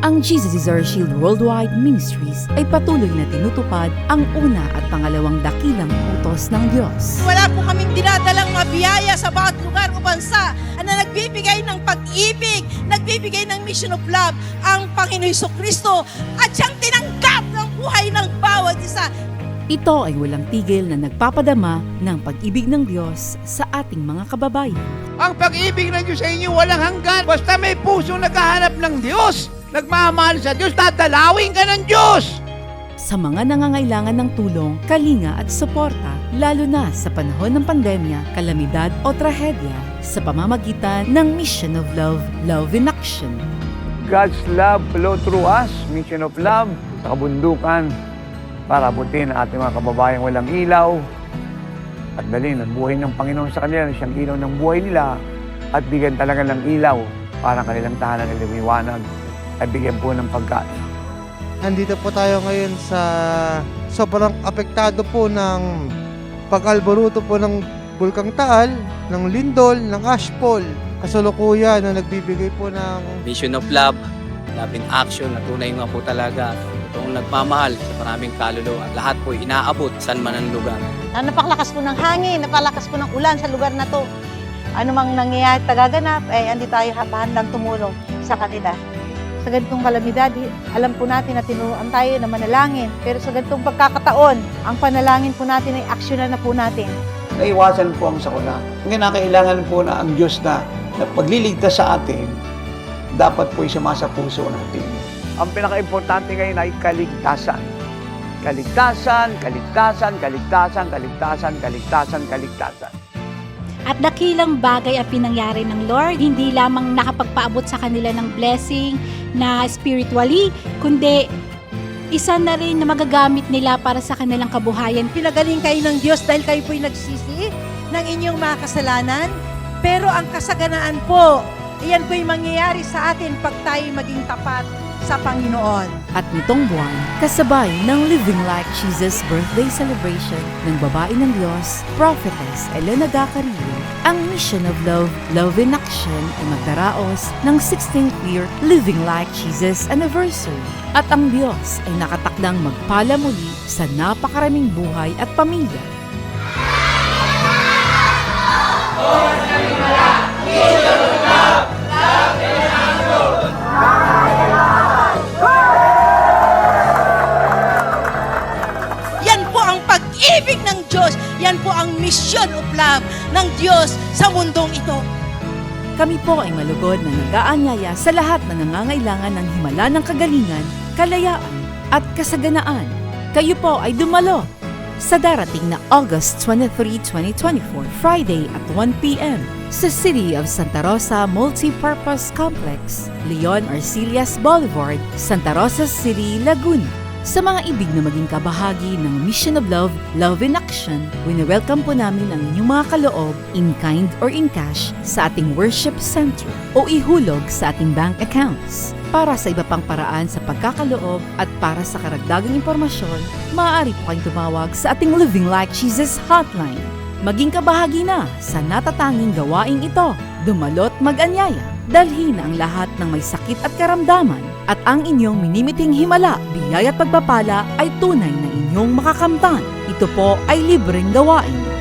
ang Jesus is Our Shield Worldwide Ministries ay patuloy na tinutupad ang una at pangalawang dakilang utos ng Diyos. Wala po kaming dinadalang mabiyaya sa bawat lugar o bansa na nagbibigay ng pag-ibig, nagbibigay ng mission of love ang Panginoon Kristo at siyang tinanggap ng buhay ng bawat isa. Ito ay walang tigil na nagpapadama ng pag-ibig ng Diyos sa ating mga kababayan. Ang pag-ibig ng Diyos sa inyo walang hanggan. Basta may puso naghahanap ng Diyos, nagmamahal sa Diyos, tatalawin ka ng Diyos. Sa mga nangangailangan ng tulong, kalinga at suporta, lalo na sa panahon ng pandemya, kalamidad o trahedya, sa pamamagitan ng Mission of Love, Love in Action. God's love flow through us, mission of love, sa kabundukan, para abutin ang ating mga kababayang walang ilaw, at dalhin ang buhay ng Panginoon sa kanila, siyang ilaw ng buhay nila, at bigyan talaga ng ilaw para kanilang tahanan ng liwanag, at bigyan po ng pagkain. Nandito po tayo ngayon sa sobrang apektado po ng pag-alboruto po ng Bulkang Taal, ng Lindol, ng Ashpol. Kasalukuyan na nagbibigay po ng mission of love, love in action, na tunay nga po talaga itong nagmamahal sa maraming kaluluwa. Lahat po inaabot saan man ang lugar. na napakalakas po ng hangin, napakalakas po ng ulan sa lugar na to. Ano mang nangyayari tagaganap, eh, andi tayo handang tumulong sa kanila. Sa ganitong kalamidad, alam po natin na tinuruan tayo na manalangin. Pero sa ganitong pagkakataon, ang panalangin po natin ay aksyonan na po natin. Naiwasan po ang sakuna. Kinakailangan po na ang Diyos na, na pagliligtas sa atin, dapat po sumasa puso natin. Ang pinaka-importante ngayon ay kaligtasan. Kaligtasan, kaligtasan, kaligtasan, kaligtasan, kaligtasan, kaligtasan. At dakilang bagay ang pinangyari ng Lord, hindi lamang nakapagpaabot sa kanila ng blessing na spiritually, kundi isa na rin na magagamit nila para sa kanilang kabuhayan. Pinagaling kayo ng Diyos dahil kayo po'y nagsisi ng inyong mga kasalanan. Pero ang kasaganaan po, iyan po'y mangyayari sa atin pag tayo maging tapat sa Panginoon. At nitong buwan, kasabay ng Living Like Jesus Birthday Celebration ng Babae ng Diyos, Prophetess Elena Gacarillo, ang Mission of Love, Love in Action ay magdaraos ng 16th year Living Like Jesus Anniversary. At ang Diyos ay nakatakdang magpala muli sa napakaraming buhay at pamilya. Pag-ibig ng Diyos. Yan po ang mission of love ng Diyos sa mundong ito. Kami po ay malugod na nag-aanyaya sa lahat na nangangailangan ng himala ng kagalingan, kalayaan at kasaganaan. Kayo po ay dumalo sa darating na August 23, 2024, Friday at 1 p.m. sa City of Santa Rosa Multipurpose Complex, Leon Arcelias Boulevard, Santa Rosa City, Laguna. Sa mga ibig na maging kabahagi ng Mission of Love, Love in Action, wini-welcome po namin ang inyong mga kaloob in kind or in cash sa ating worship center o ihulog sa ating bank accounts. Para sa iba pang paraan sa pagkakaloob at para sa karagdagang impormasyon, maaari po kayong tumawag sa ating Living Like Jesus hotline. Maging kabahagi na sa natatanging gawaing ito. Dumalot mag-anyaya. Dalhin ang lahat ng may sakit at karamdaman at ang inyong minimiting himala, biyaya at pagpapala ay tunay na inyong makakamtan. Ito po ay libreng gawain.